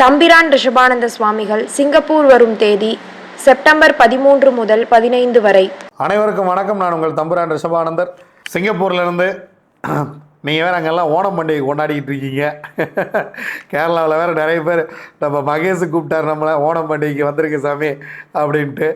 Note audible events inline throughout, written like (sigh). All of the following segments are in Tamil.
தம்பிரான் ரிஷபானந்த சுவாமிகள் சிங்கப்பூர் வரும் தேதி செப்டம்பர் பதிமூன்று முதல் பதினைந்து வரை. அனைவருக்கும் வணக்கம். நான் உங்கள் தம்புரான் ரிஷபானந்தர். சிங்கப்பூர்லேருந்து நீங்கள் வேறு அங்கெல்லாம் ஓணம் பண்டிகை கொண்டாடிக்கிட்டு இருக்கீங்க. (laughs) கேரளாவில் வேறு நிறைய பேர் நம்ம மகேஷ் கூப்பிட்டார் நம்மளை ஓணம் பண்டிகைக்கு வந்திருக்கு சாமி அப்படின்ட்டு.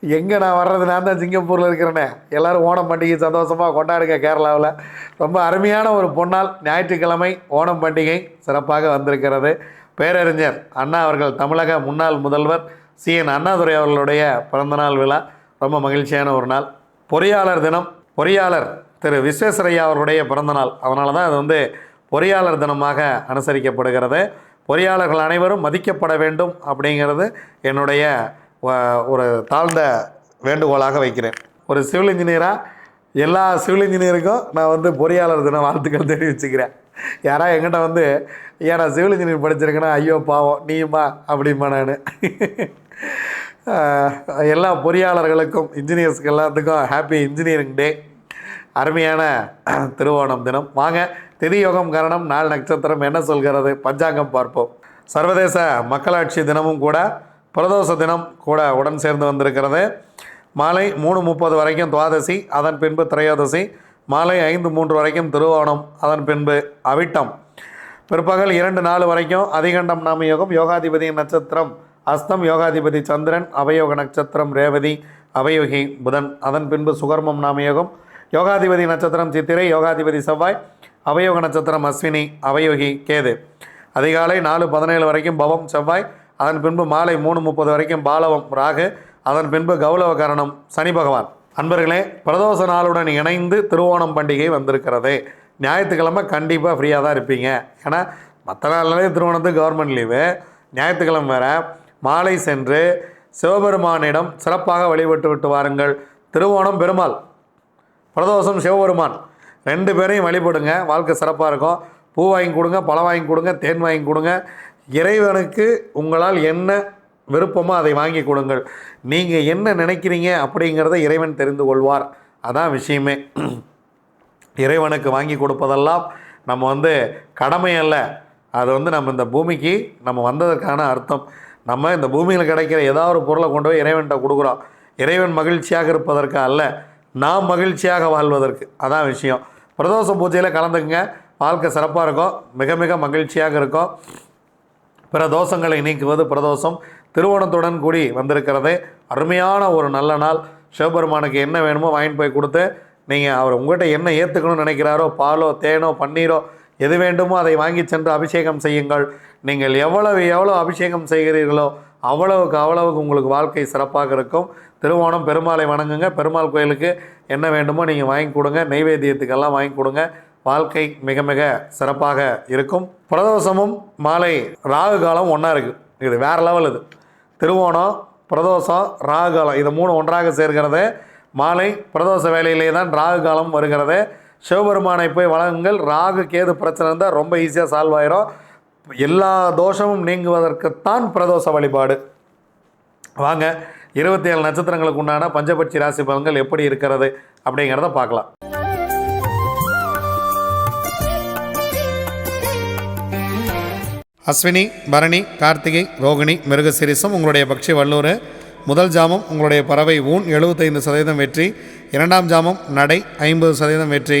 எங்கே நான் வர்றது? நான் தான் சிங்கப்பூரில் இருக்கிறேனே. எல்லோரும் ஓணம் பண்டிகை சந்தோஷமாக கொண்டாடுங்க கேரளாவில். ரொம்ப அருமையான ஒரு பொன்னால் ஞாயிற்றுக்கிழமை ஓணம் பண்டிகை சிறப்பாக வந்திருக்கிறது. பேரறிஞர் அண்ணா அவர்கள் தமிழக முன்னாள் முதல்வர் சி. என். அண்ணாதுரை அவர்களுடைய பிறந்தநாள் விழா. ரொம்ப மகிழ்ச்சியான ஒரு நாள். பொறியாளர் தினம் பொறியாளர் திரு விஸ்வேஸ்வரையா அவர்களுடைய பிறந்தநாள். அதனால தான் அது வந்து பொறியாளர் தினமாக அனுசரிக்கப்படுகிறது. பொறியாளர்கள் அனைவரும் மதிக்கப்பட வேண்டும் அப்படிங்கிறது என்னுடைய ஒரு தாழ்ந்த வேண்டுகோளாக வைக்கிறேன். ஒரு சிவில் இன்ஜினியராக எல்லா சிவில் இன்ஜினியருக்கும் நான் வந்து பொறியாளர் தின வாழ்த்துக்கள் தெரிவிச்சுக்கிறேன். யாரா எங்கிட்ட வந்து ஏன் நான் சிவில் இன்ஜினியர் படிச்சிருக்கேன்னா ஐயோ பாவம். நீயுமா அப்படிமா நான். எல்லா பொறியாளர்களுக்கும் இன்ஜினியர்ஸ்க்கு எல்லாத்துக்கும் ஹாப்பி இன்ஜினியரிங் டே. அருமையான திருவோணம் தினம். வாங்க திதியோகம் கரணம் நாள் நட்சத்திரம் என்ன சொல்கிறது? பஞ்சாங்கம் பார்ப்போம். சர்வதேச மக்களாட்சி தினமும் கூட பிரதோஷ தினம் கூட உடன் சேர்ந்து வந்திருக்கிறது. மாலை மூணு முப்பது வரைக்கும் துவாதசி அதன் பின்பு திரையோதசி. மாலை ஐந்து மூன்று வரைக்கும் திருவோணம் அதன் பின்பு அவிட்டம். பிற்பகல் இரண்டு நாலு வரைக்கும் அதிகண்டம் நாம யோகம் யோகாதிபதி நட்சத்திரம் அஸ்தம் யோகாதிபதி சந்திரன் அவயோக நட்சத்திரம் ரேவதி அவயோகி புதன். அதன் பின்பு சுகர்மம் நாம யோகம் யோகாதிபதி நட்சத்திரம் சித்திரை யோகாதிபதி செவ்வாய் அவயோக நட்சத்திரம் அஸ்வினி அவயோகி கேது. அதிகாலை நாலு பதினேழு வரைக்கும் பவம் செவ்வாய் அதன் பின்பு மாலை மூணு முப்பது வரைக்கும் பாலவம் ராகு அதன் பின்பு கௌலவ கரணம் சனி பகவான். அன்பர்களே பிரதோஷ நாளுடன் இணைந்து திருவோணம் பண்டிகை வந்திருக்கிறது. ஞாயிற்றுக்கிழமை கண்டிப்பாக ஃப்ரீயாக தான் இருப்பீங்க. ஏன்னா மற்ற நாள்லேயே திருவோணத்துக்கு கவர்மெண்ட் லீவு ஞாயிற்றுக்கிழமை வேற மாலை சென்று சிவபெருமானிடம் சிறப்பாக வழிபட்டு விட்டு வாருங்கள். திருவோணம் பெருமாள். பிரதோஷம் சிவபெருமான். ரெண்டு பேரையும் வழிபடுங்க. வாழ்க்கை சிறப்பாக இருக்கும். பூ வாங்கி கொடுங்க பழம் வாங்கி கொடுங்க தேன் வாங்கி கொடுங்க. இறைவனுக்கு உங்களால் என்ன விருப்பமோ அதை வாங்கி கொடுங்கள். நீங்கள் என்ன நினைக்கிறீங்க அப்படிங்கிறத இறைவன் தெரிந்து கொள்வார். அதான் விஷயமே. இறைவனுக்கு வாங்கி கொடுப்பதெல்லாம் நம்ம வந்து கடமை அல்ல. அது வந்து நம்ம இந்த பூமிக்கு நம்ம வந்ததற்கான அர்த்தம். நம்ம இந்த பூமியில் கிடைக்கிற ஏதாவது ஒரு பொருளை கொண்டு போய் இறைவன்கிட்ட கொடுக்குறோம். இறைவன் மகிழ்ச்சியாக இருப்பதற்கு அல்ல. நாம் மகிழ்ச்சியாக வாழ்வதற்கு. அதான் விஷயம். பிரதோஷ பூஜையில் கலந்துக்குங்க. வாழ்க்கை சிறப்பாக இருக்கும். மிக மிக மகிழ்ச்சியாக இருக்கும். பிற தோஷங்களை நீக்குவது பிரதோஷம். திருவோணத்துடன் கூடி வந்திருக்கிறது. அருமையான ஒரு நல்ல நாள். சிவபெருமானுக்கு என்ன வேணுமோ வாங்கிட்டு போய் கொடுத்து நீங்கள் அவர் உங்கள்கிட்ட என்ன ஏற்றுக்கணும்னு நினைக்கிறாரோ பாலோ தேனோ பன்னீரோ எது வேண்டுமோ அதை வாங்கி சென்று அபிஷேகம் செய்யுங்கள். நீங்கள் எவ்வளவு எவ்வளோ அபிஷேகம் செய்கிறீர்களோ அவ்வளவுக்கு அவ்வளவுக்கு உங்களுக்கு வாழ்க்கை சிறப்பாக இருக்கும். திருவோணம் பெருமாளை வணங்குங்க. பெருமாள் கோயிலுக்கு என்ன வேண்டுமோ நீங்கள் வாங்கி கொடுங்க. நெய்வேத்தியத்துக்கெல்லாம் வாங்கி கொடுங்க. வாழ்க்கை மிக மிக சிறப்பாக இருக்கும். பிரதோஷமும் மாலை ராகு காலம் ஒன்றா இருக்குது இது வேறு லெவல் இது. திருவோணம் பிரதோஷம் ராகு காலம். இது மூணு ஒன்றாக சேர்கிறது. மாலை பிரதோஷ வேலையிலே தான் ராகு காலம் வருகிறது. சிவபெருமானை போய் வழங்குங்கள் ராகு கேது பிரச்சனை இருந்தால் ரொம்ப ஈஸியாக சால்வ் ஆயிரும். எல்லா தோஷமும் நீங்குவதற்குத்தான் பிரதோஷ வழிபாடு. வாங்க இருபத்தி ஏழு நட்சத்திரங்களுக்கு உண்டான பஞ்சபட்சி ராசி பலன்கள் எப்படி இருக்கிறது அப்படிங்கிறத பார்க்கலாம். அஸ்வினி பரணி கார்த்திகை ரோகிணி மிருகசிரிசம் உங்களுடைய பக்ஷி வல்லூர். முதல் ஜாமம் உங்களுடைய பறவை ஊன் எழுபத்தைந்து சதவீதம் வெற்றி. இரண்டாம் ஜாமம் நடை ஐம்பது சதவீதம் வெற்றி.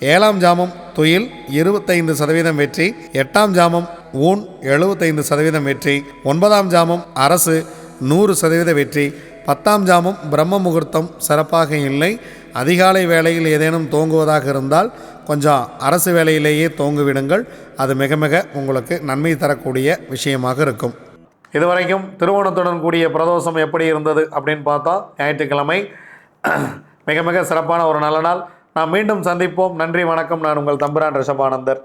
ஏழாம் ஜாமம் துயில் இருபத்தைந்து சதவீதம் வெற்றி எட்டாம் ஜாமம் ஊன் எழுபத்தைந்து சதவீதம் வெற்றி ஒன்பதாம் ஜாமம் அரசு நூறு சதவீத வெற்றி பத்தாம் ஜாமம் பிரம்ம முகூர்த்தம் சிறப்பாக இல்லை. அதிகாலை வேளையில் ஏதேனும் தோங்குவதாக இருந்தால் கொஞ்சம் அரசு வேலையிலேயே தோங்குவிடுங்கள். அது மிக மிக உங்களுக்கு நன்மை தரக்கூடிய விஷயமாக இருக்கும். இதுவரைக்கும் திருவோணத்துடன் கூடிய பிரதோஷம் எப்படி இருந்தது அப்படின்னு பார்த்தா ஞாயிற்றுக்கிழமை மிக மிக சிறப்பான ஒரு நல்ல நாள். நாம் மீண்டும் சந்திப்போம். நன்றி வணக்கம். நான் உங்கள் தம்புரான் ரிஷபானந்தர்.